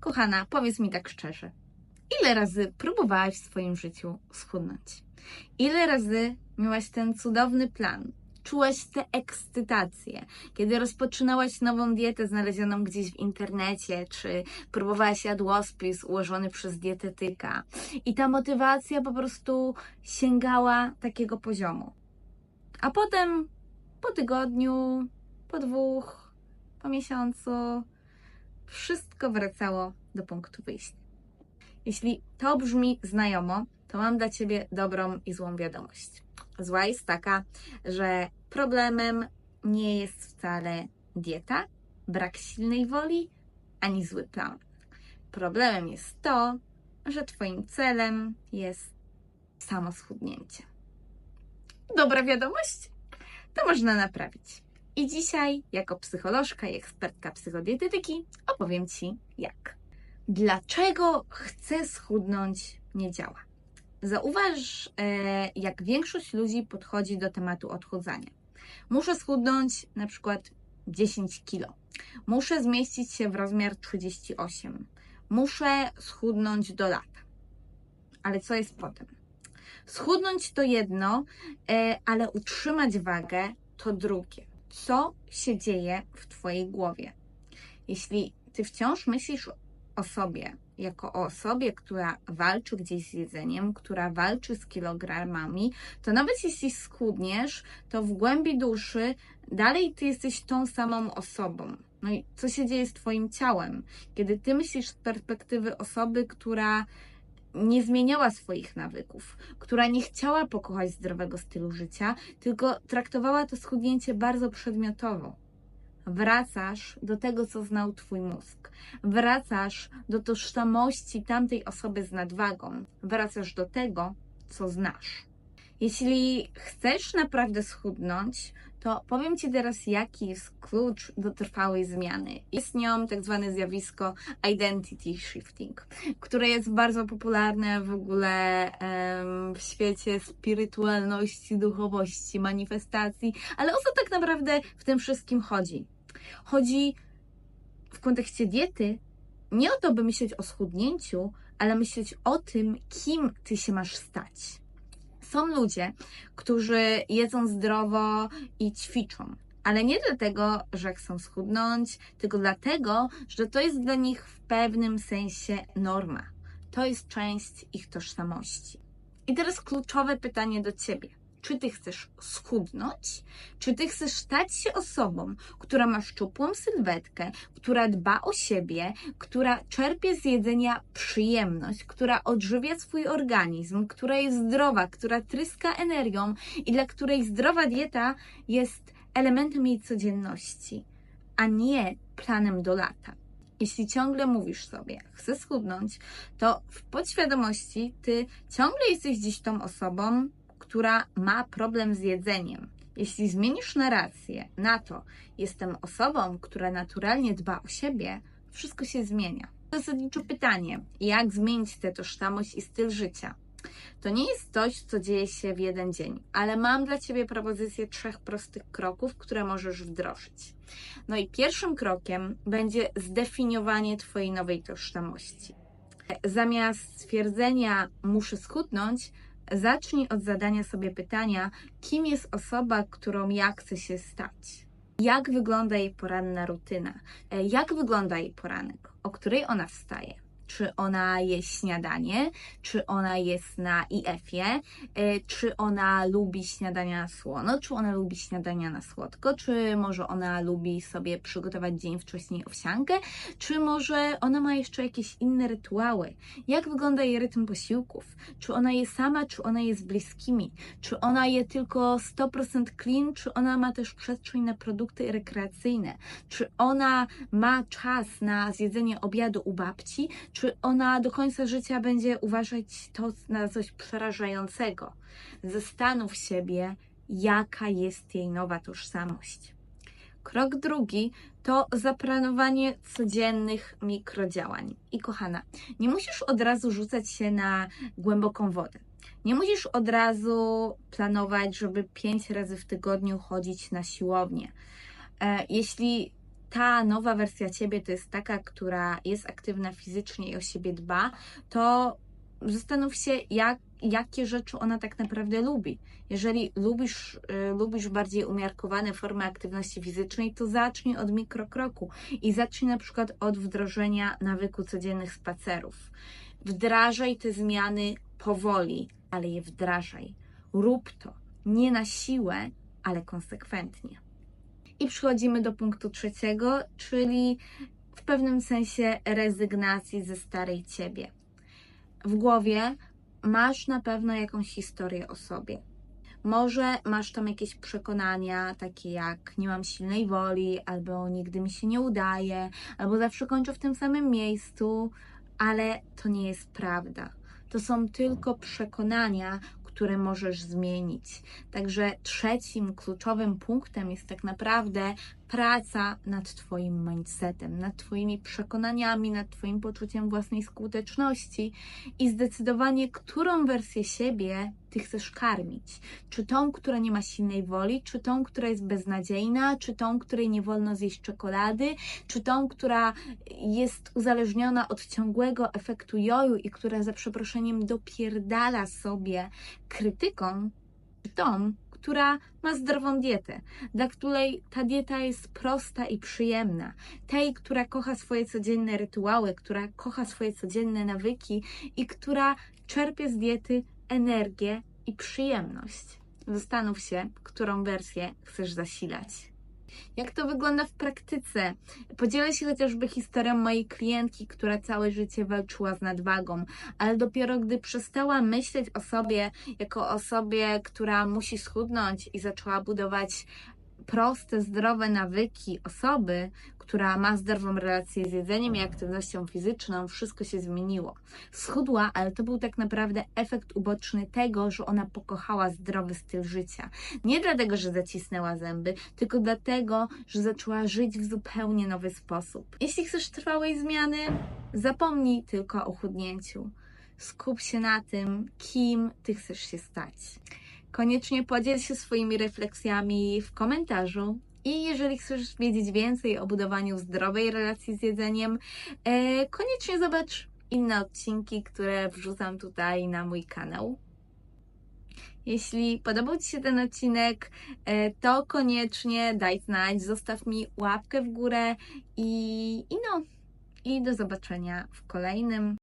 Kochana, powiedz mi tak szczerze. Ile razy próbowałaś w swoim życiu schudnąć? Ile razy miałaś ten cudowny plan? Czułaś tę ekscytację, kiedy rozpoczynałaś nową dietę znalezioną gdzieś w internecie, czy próbowałaś jadłospis ułożony przez dietetyka. I ta motywacja po prostu sięgała takiego poziomu. A potem, po tygodniu, po dwóch, po miesiącu, wszystko wracało do punktu wyjścia. Jeśli to brzmi znajomo, to mam dla Ciebie dobrą i złą wiadomość. Zła jest taka, że problemem nie jest wcale dieta, brak silnej woli, ani zły plan. Problemem jest to, że Twoim celem jest samo schudnięcie. Dobra wiadomość? To można naprawić. I dzisiaj, jako psycholożka i ekspertka psychodietetyki, opowiem Ci jak. Dlaczego chcę schudnąć nie działa? Zauważ, e, jak większość ludzi podchodzi do tematu odchudzania. Muszę schudnąć na przykład 10 kilo. Muszę zmieścić się w rozmiar 38. Muszę schudnąć do lata. Ale co jest potem? Schudnąć to jedno, e, ale utrzymać wagę to drugie. Co się dzieje w Twojej głowie? Jeśli Ty wciąż myślisz o sobie jako o osobie, która walczy gdzieś z jedzeniem, która walczy z kilogramami, to nawet jeśli schudniesz, to w głębi duszy dalej Ty jesteś tą samą osobą. No i co się dzieje z Twoim ciałem? Kiedy Ty myślisz z perspektywy osoby, która nie zmieniała swoich nawyków, która nie chciała pokochać zdrowego stylu życia, tylko traktowała to schudnięcie bardzo przedmiotowo. Wracasz do tego, co znał Twój mózg. Wracasz do tożsamości tamtej osoby z nadwagą. Wracasz do tego, co znasz. Jeśli chcesz naprawdę schudnąć, to powiem Ci teraz, jaki jest klucz do trwałej zmiany. Jest nią tak zwane zjawisko identity shifting, które jest bardzo popularne w ogóle w świecie spirytualności, duchowości, manifestacji. Ale o co tak naprawdę w tym wszystkim chodzi? Chodzi w kontekście diety nie o to, by myśleć o schudnięciu, ale myśleć o tym, kim Ty się masz stać. Są ludzie, którzy jedzą zdrowo i ćwiczą, ale nie dlatego, że chcą schudnąć, tylko dlatego, że to jest dla nich w pewnym sensie norma. To jest część ich tożsamości. I teraz kluczowe pytanie do Ciebie. Czy Ty chcesz schudnąć? Czy Ty chcesz stać się osobą, która ma szczupłą sylwetkę, która dba o siebie, która czerpie z jedzenia przyjemność, która odżywia swój organizm, która jest zdrowa, która tryska energią i dla której zdrowa dieta jest elementem jej codzienności, a nie planem do lata? Jeśli ciągle mówisz sobie, chcę schudnąć, to w podświadomości ty ciągle jesteś dziś tą osobą, która ma problem z jedzeniem. Jeśli zmienisz narrację na to, jestem osobą, która naturalnie dba o siebie, wszystko się zmienia. Zasadniczo pytanie, jak zmienić tę tożsamość i styl życia? To nie jest coś, co dzieje się w jeden dzień, ale mam dla Ciebie propozycję trzech prostych kroków, które możesz wdrożyć. No i pierwszym krokiem będzie zdefiniowanie Twojej nowej tożsamości. Zamiast stwierdzenia muszę schudnąć, zacznij od zadania sobie pytania, kim jest osoba, którą ja chcę się stać. Jak wygląda jej poranna rutyna? E, Jak wygląda jej poranek? O której ona wstaje? Czy ona je śniadanie? Czy ona jest na IF-ie? E, Czy ona lubi śniadania na słono? Czy ona lubi śniadania na słodko? Czy może ona lubi sobie przygotować dzień wcześniej owsiankę? Czy może ona ma jeszcze jakieś inne rytuały? Jak wygląda jej rytm posiłków? Czy ona je sama, czy ona je z bliskimi? Czy ona je tylko 100% clean, czy ona ma też przestrzeń na produkty rekreacyjne? Czy ona ma czas na zjedzenie obiadu u babci? Czy ona do końca życia będzie uważać to na coś przerażającego? Zastanów siebie, jaka jest jej nowa tożsamość. Krok drugi to zaplanowanie codziennych mikrodziałań. I kochana, nie musisz od razu rzucać się na głęboką wodę. Nie musisz od razu planować, żeby pięć razy w tygodniu chodzić na siłownię. E, Jeśli ta nowa wersja ciebie to jest taka, która jest aktywna fizycznie i o siebie dba, to zastanów się, jak, jakie rzeczy ona tak naprawdę lubi. Jeżeli lubisz, y, lubisz bardziej umiarkowane formy aktywności fizycznej, to zacznij od mikrokroku i zacznij na przykład od wdrożenia nawyku codziennych spacerów. Wdrażaj te zmiany powoli, ale je wdrażaj. Rób to nie na siłę, ale konsekwentnie. I przechodzimy do punktu trzeciego, czyli w pewnym sensie rezygnacji ze starej ciebie. W głowie masz na pewno jakąś historię o sobie. Może masz tam jakieś przekonania, takie jak nie mam silnej woli, albo nigdy mi się nie udaje, albo zawsze kończę w tym samym miejscu, ale to nie jest prawda. To są tylko przekonania, które możesz zmienić. Także trzecim kluczowym punktem jest tak naprawdę praca nad Twoim mindsetem, nad Twoimi przekonaniami, nad Twoim poczuciem własnej skuteczności i zdecydowanie, którą wersję siebie Ty chcesz karmić. Czy tą, która nie ma silnej woli, czy tą, która jest beznadziejna, czy tą, której nie wolno zjeść czekolady, czy tą, która jest uzależniona od ciągłego efektu joju i która za przeproszeniem dopierdala sobie krytyką, czy tą, która ma zdrową dietę, dla której ta dieta jest prosta i przyjemna, tej, która kocha swoje codzienne rytuały, która kocha swoje codzienne nawyki i która czerpie z diety energię i przyjemność. Zastanów się, którą wersję chcesz zasilać. Jak to wygląda w praktyce? Podzielę się chociażby historią mojej klientki, która całe życie walczyła z nadwagą, ale dopiero gdy przestała myśleć o sobie jako osobie, która musi schudnąć i zaczęła budować proste, zdrowe nawyki osoby, która ma zdrową relację z jedzeniem i aktywnością fizyczną, wszystko się zmieniło. Schudła, ale to był tak naprawdę efekt uboczny tego, że ona pokochała zdrowy styl życia. Nie dlatego, że zacisnęła zęby, tylko dlatego, że zaczęła żyć w zupełnie nowy sposób. Jeśli chcesz trwałej zmiany, zapomnij tylko o chudnięciu. Skup się na tym, kim ty chcesz się stać. Koniecznie podziel się swoimi refleksjami w komentarzu. I jeżeli chcesz wiedzieć więcej o budowaniu zdrowej relacji z jedzeniem, e, koniecznie zobacz inne odcinki, które wrzucam tutaj na mój kanał. Jeśli podobał Ci się ten odcinek, e, to koniecznie daj znać, zostaw mi łapkę w górę i, i no, i do zobaczenia w kolejnym.